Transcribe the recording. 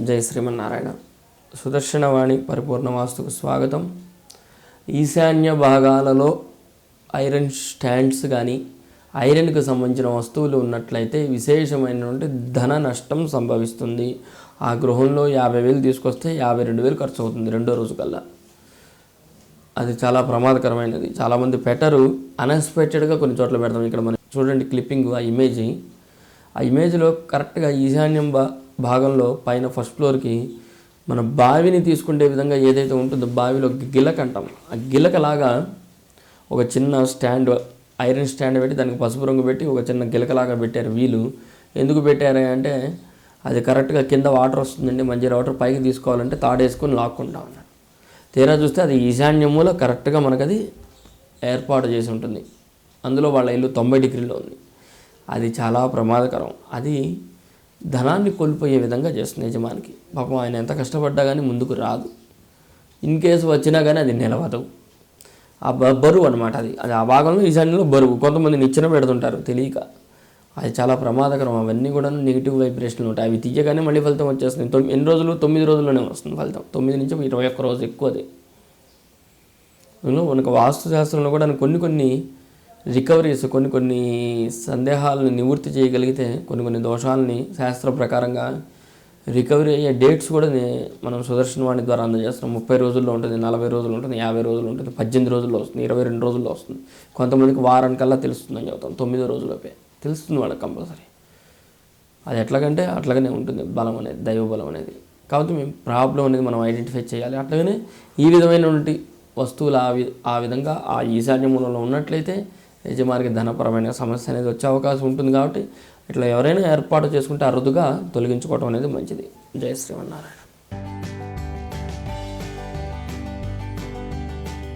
జై శ్రీమన్నారాయణ. సుదర్శనవాణి పరిపూర్ణ వాస్తుకు స్వాగతం. ఈశాన్య భాగాలలో ఐరన్ స్టాండ్స్ కానీ ఐరన్కు సంబంధించిన వస్తువులు ఉన్నట్లయితే విశేషమైనటువంటి ధన నష్టం సంభవిస్తుంది. ఆ గృహంలో యాభై వేలు తీసుకొస్తే యాభై రెండు వేలు ఖర్చు అవుతుంది రెండో రోజు కల్లా. అది చాలా ప్రమాదకరమైనది. చాలామంది పెట్టరు. అన్ఎక్స్పెక్టెడ్గా కొన్ని చోట్ల పెడతాం. ఇక్కడ మనం చూడండి క్లిప్పింగ్ ఆ ఇమేజ్. ఆ ఇమేజ్లో కరెక్ట్గా ఈశాన్యం బా భాగంలో పైన ఫస్ట్ ఫ్లోర్కి మన బావిని తీసుకునే విధంగా ఏదైతే ఉంటుందో బావిలో గిలక అంటాం. ఆ గిలకలాగా ఒక చిన్న స్టాండ్ ఐరన్ స్టాండ్ పెట్టి దానికి పసుపు రంగు పెట్టి ఒక చిన్న గిలకలాగా పెట్టారు వీలు ఎందుకు పెట్టారు అంటే అది కరెక్ట్గా కింద వాటర్ వస్తుందండి మంచి వాటర్ పైకి తీసుకోవాలంటే తాడేసుకొని లాక్కుంటాం ఉన్నాడు తీరా చూస్తే అది ఈశాన్యములో కరెక్ట్గా మనకు అది ఏర్పాటు చేసి ఉంటుంది. అందులో వాళ్ళ ఇల్లు తొంభై డిగ్రీలో ఉంది. అది చాలా ప్రమాదకరం. అది ధనాన్ని కోల్పోయే విధంగా చేస్తుంది యజమానికి. పాపం ఆయన ఎంత కష్టపడ్డా కానీ ముందుకు రాదు. ఇన్ కేసు వచ్చినా కానీ అది నిలవదు. ఆ బ- బరువు అనమాట అది. అది ఆ భాగంలో ఈశాన్యంలో బరువు. కొంతమంది నిచ్చెన పెడుతుంటారు తెలియక. అది చాలా ప్రమాదకరం. అవన్నీ కూడా నెగిటివ్ వైబ్రేషన్లు ఉంటాయి. అవి తీయగానే మళ్ళీ ఫలితం వచ్చేస్తుంది. తొమ్మిది ఎన్ని రోజులు? తొమ్మిది రోజుల్లోనే వస్తుంది ఫలితం. తొమ్మిది నుంచి ఇరవై ఒక్క రోజు ఎక్కువ అది మనకు వాస్తు శాస్త్రంలో కూడా కొన్ని కొన్ని రికవరీస్ కొన్ని కొన్ని సందేహాలను నివృత్తి చేయగలిగితే కొన్ని కొన్ని దోషాలని శాస్త్ర ప్రకారంగా రికవరీ అయ్యే డేట్స్ కూడా మనం సుదర్శన వాణి ద్వారా అందజేస్తున్నాం. ముప్పై రోజుల్లో ఉంటుంది నలభై రోజులు ఉంటుంది యాభై రోజులు ఉంటుంది పద్దెనిమిది రోజుల్లో వస్తుంది ఇరవై రెండు రోజుల్లో వస్తుంది. కొంతమందికి వారానికల్లా తెలుస్తుందని చెబుతాం తొమ్మిదో రోజులపై. తెలుస్తుంది వాళ్ళకి కంపల్సరీ. అది ఎట్లాగంటే అట్లాగనే ఉంటుంది బలం అనేది దైవ బలం అనేది. కాబట్టి మేము ప్రాబ్లం అనేది మనం ఐడెంటిఫై చేయాలి. అట్లాగనే ఈ విధమైనటువంటి వస్తువులు ఆ వి ఆ విధంగా ఆ ఈశాన్య మూలంలో ఉన్నట్లయితే యజమానికి ధనపరమైన సమస్య అనేది వచ్చే అవకాశం ఉంటుంది కాబట్టి ఇట్లా ఎవరైనా ఏర్పాటు చేసుకుంటే అరుదుగా తొలగించుకోవడం అనేది మంచిది. జయ శ్రీమన్నారాయణ.